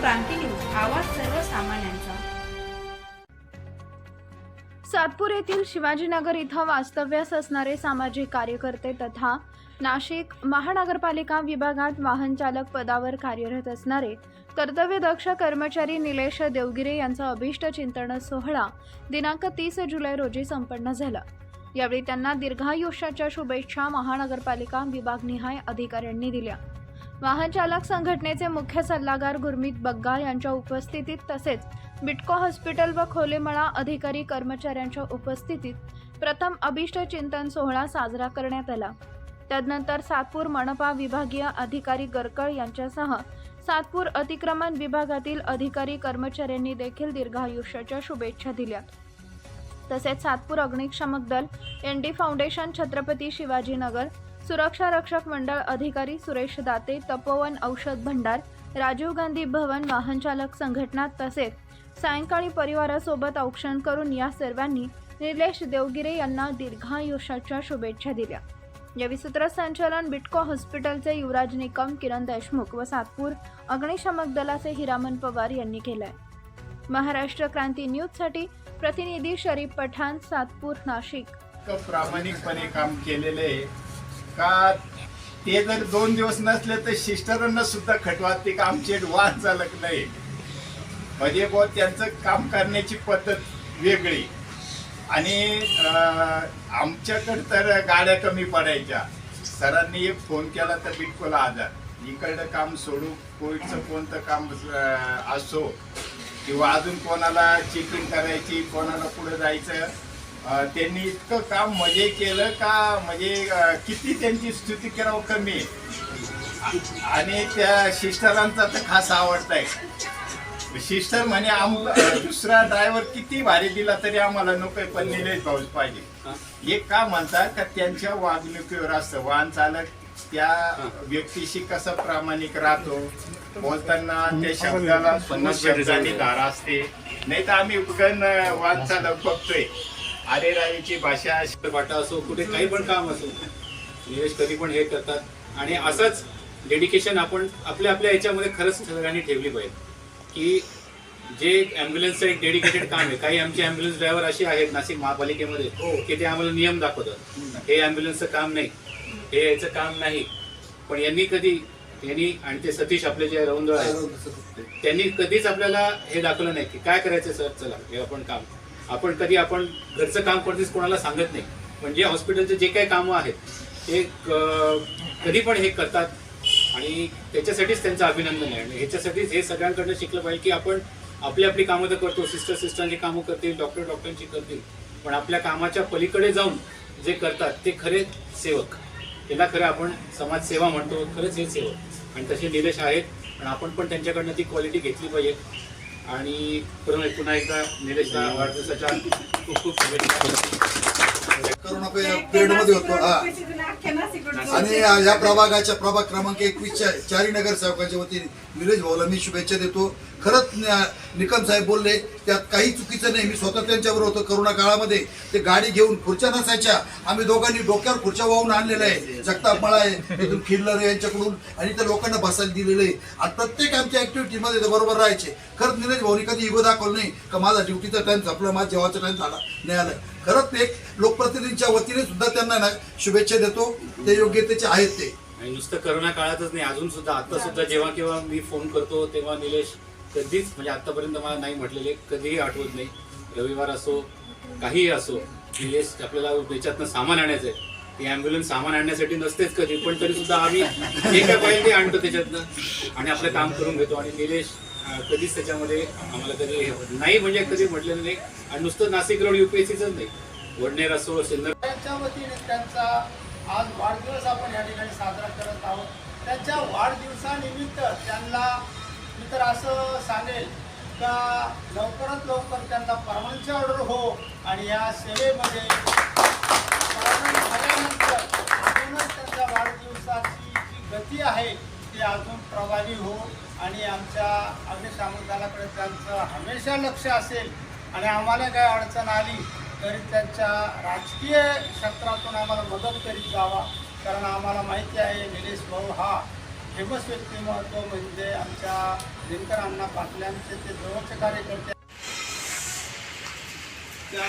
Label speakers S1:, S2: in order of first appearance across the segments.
S1: क्रांती news आवाज सर्वसामान्यांचा.
S2: सातपूर येथील शिवाजीनगर इथं वास्तव्यास असणारे सामाजिक कार्यकर्ते तथा नाशिक महानगरपालिका विभागात वाहन चालक पदावर कार्यरत असणारे कर्तव्यदक्ष कर्मचारी निलेश देवगिरे यांचा अभिष्ट चिंतन सोहळा दिनांक तीस जुलै रोजी संपन्न झाला. यावेळी त्यांना दीर्घायुष्याच्या शुभेच्छा महानगरपालिका विभागनिहाय अधिकाऱ्यांनी दिल्या. वाहन चालक संघटनेचे मुख्य सल्लागार गुरमीत बग्गा यांच्या उपस्थितीत तसेच बिटको हॉस्पिटल व खोलेमळा अधिकारी कर्मचाऱ्यांच्या उपस्थितीत प्रथम अभिष्ट चिंतन सोहळा साजरा करण्यात आला. तदनंतर सातपूर मनपा विभागीय अधिकारी गरकळ यांच्यासह सातपूर अतिक्रमण विभागातील अधिकारी कर्मचाऱ्यांनी देखील दीर्घायुष्याच्या शुभेच्छा दिल्या. तसेच सातपूर अग्निशामक दल N D foundation Chhatrapati Shivajinagar सुरक्षा रक्षक मंडळ अधिकारी सुरेश दाते तपोवन औषध भंडार राजीव गांधी भवन वाहनचालक संघटना तसेच सायंकाळी परिवारासोबत औक्षण करून या सर्वांनी निलेश देवगिरे यांना दीर्घायुष्याच्या शुभेच्छा दिल्या. यावेळी सूत्रसंचालन बिटको हॉस्पिटलचे युवराज निकम किरण देशमुख व सातपूर अग्निशमक दलाचे हिरामन पवार यांनी केलंय. महाराष्ट्र क्रांती न्यूजसाठी प्रतिनिधी शरीफ पठाण सातपूर नाशिक.
S3: प्रामाणिकपणे काम केलेले आहे. का ते जर दोन दिवस नसले तर सिस्टरांना सुद्धा खटवात ते आमचे वाद चालक नाही? म्हणजे बुवा त्यांचं काम करण्याची पद्धत वेगळी. आणि आमच्याकडं तर गाड्या कमी पडायच्या. सरांनी एक फोन केला तर बिटकोला आजार इकडं काम सोडू कोविडचं कोणतं काम असो किंवा अजून कोणाला चेकिंग करायची कोणाला पुढे जायचं त्यांनी इतकं काम मजे केलं का म्हणजे किती त्यांची स्तुती करावं कमी? आहे. आणि त्या सिस्टरांचा तर खास आवडता आहे. सिस्टर म्हणे आम दुसरा ड्रायव्हर किती भारी दिला तरी आम्हाला नकोय पण निलेश भाऊच पाहिजे. हे. का म्हणतात का त्यांच्या वागणुकीवर असतं वाहन चालक त्या व्यक्तीशी कसं प्रामाणिक राहतो? बोलताना त्या शब्दाला शब्दांनी धार असते. नाही तर आम्ही उगन वाहन चालक बघतोय. अरे रावीची भाषा
S4: वाटा असो कुठे काही पण काम असो निलेश कधी पण हे करतात. आणि असंच डेडिकेशन आपण आपल्या आपल्या याच्यामध्ये खरंच सगळ्यांनी ठेवली पाहिजे. की जे ॲम्ब्युलन्सचं एक डेडिकेटेड काम आहे काही आमचे ॲम्ब्युलन्स ड्रायव्हर असे आहेत नाशिक महापालिकेमध्ये की ते आम्हाला नियम दाखवतात. हे ॲम्ब्युलन्सचं काम नाही हे याचं काम नाही. पण यांनी कधी यांनी आणि ते सतीश आपले जे रवंदळ आहेत त्यांनी कधीच आपल्याला हे दाखवलं नाही की काय करायचं सर चला हे आपण काम आपण कधी आपण घरचं काम करतेच कोणाला सांगत नाही. म्हणजे हॉस्पिटलचे जे काही कामं आहेत ते कधी पण हे करतात आणि त्याच्यासाठीच त्यांचं अभिनंदन आहे. आणि ह्याच्यासाठीच हे सगळ्यांकडनं शिकलं पाहिजे की आपण आपली आपली कामं तर करतो सिस्टर सिस्टरची कामं करतील डॉक्टर डॉक्टरांची करतील पण आपल्या कामाच्या पलीकडे जाऊन जे करतात ते खरे सेवक. त्याला खरं आपण समाजसेवा म्हणतो खरंच हे सेवक. आणि तसे निलेश आहेत आणि आपण पण त्यांच्याकडनं ती क्वालिटी घेतली पाहिजे. आणि पुन्हा एकदा निलेशला वाढदिवसाच्या खूप खूप शुभेच्छा.
S5: करोना पिरियडमध्ये होतो. हा. आणि या प्रभागाच्या प्रभाग क्रमांक एकवीसच्या चारी नगर साहेबांच्या वतीने निलेश भाऊला मी शुभेच्छा देतो. खरंच निकम साहेब बोलले त्यात काही चुकीचं नाही. मी स्वतः त्यांच्यावर होतो. करोना काळामध्ये ते गाडी घेऊन खुर्च्या नसायच्या. आम्ही दोघांनी डोक्यावर खुर्च्या वाहून आणलेल्या आहे. जगताप मळा आहे. तिथून खिल्लर यांच्याकडून. आणि त्या लोकांना बसायला दिलेलं आहे. आणि प्रत्येक आमच्या ऍक्टिव्हिटीमध्ये ते बरोबर राहायचे. खरंच निलेश भाऊनी कधी इगो दाखवलं नाही का माझा ड्युटीचा टाइम संपला माझा जेवाचा टाइम झाला नाही आला खरंच एक लोकप्रतिनिधींच्या वतीने सुद्धा त्यांना ना शुभेच्छा देतो. ते योग्यतेचे आहेत ते.
S4: आणि नुसतं करोना काळातच नाही अजून सुद्धा आता सुद्धा जेव्हा केव्हा मी फोन करतो तेव्हा निलेश कधीच म्हणजे आतापर्यंत मला नाही म्हटलेले कधीही आठवत नाही. रविवार असो काहीही असो निलेश आपल्याला त्याच्यातनं सामान आणायचं आहे. ती अँब्युलन्स सामान आणण्यासाठी नसतेच कधी पण तरी सुद्धा आम्ही जे काय पाहिजे आणतो त्याच्यातनं. आणि आपलं काम करून घेतो. आणि निलेश कधीच त्याच्यामध्ये आम्हाला कधी हे होत नाही. म्हणजे कधी म्हटलेलं नाही. आणि नुसतं नाशिक रोड युपीएससीच नाही. वडनेर असो सिन्नर
S6: त्यांच्या वतीने त्यांचा आज वाढदिवस आपण या ठिकाणी साजरा करत आहोत. त्यांच्या वाढदिवसानिमित्त त्यांना मी तर असं सांगेल का लवकरात लवकर त्यांना परमनंटची ऑर्डर हो आणि या सेवेमध्ये झाल्यानंतर त्यांच्या वाढदिवसाची जी गती आहे ती अजून प्रभावी हो. आणि आमच्या अग्निशामक दलाकडे त्यांचं हमेशा लक्ष असेल आणि आम्हाला काय अडचण आली तरी त्यांच्या राजकीय क्षेत्रातून आम्हाला मदत करीत जावा. कारण आम्हाला माहिती आहे निलेश भाऊ हा फेमस व्यक्तिमत्व म्हणजे आमच्या दिनकर अण्णा पाटलांचे ते जवळचे कार्यकर्ते. त्या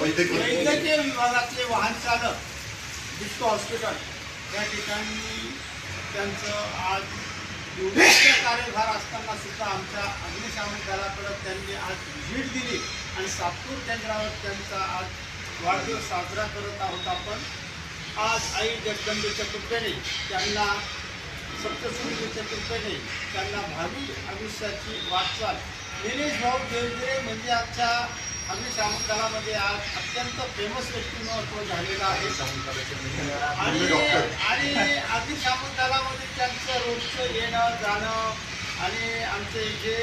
S6: वैद्यकीय विभागातले वाहन चालक डिस्को हॉस्पिटल. या ठिकाणी त्यांचं आज एवढे कार्यभार असताना सुद्धा आमच्या अग्निशामक दलाकडे त्यांनी आज भेट दिली आणि सातपूर केंद्रावर त्यांचा आज वाढदिवस साजरा करत आहोत आपण. आज आई जगदंबेच्या कृपेने त्यांना सप्तसुंदीच्या कृपेने त्यांना भावी आयुष्याची वाटचाल. निलेश भाऊ देवगिरे म्हणजे आमच्या अग्निशामक दलामध्ये आज अत्यंत फेमस व्यक्तिमत्व झालेलं आहे. आणि आणि अग्निशामक दलामध्ये त्यांचं रोजचं येणं जाणं आणि आमचे जे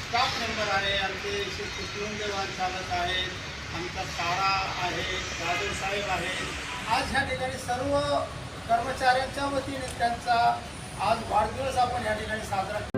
S6: स्टाफ मेंबर आहे आमचे कुटुंबदेवान चालक आहेत आमचा तारा आहे दादर साहेब आहेत आज ह्या ठिकाणी सर्व कर्मचाऱ्यांच्या वतीने त्यांचा आज वाढदिवस आपण या ठिकाणी साजरा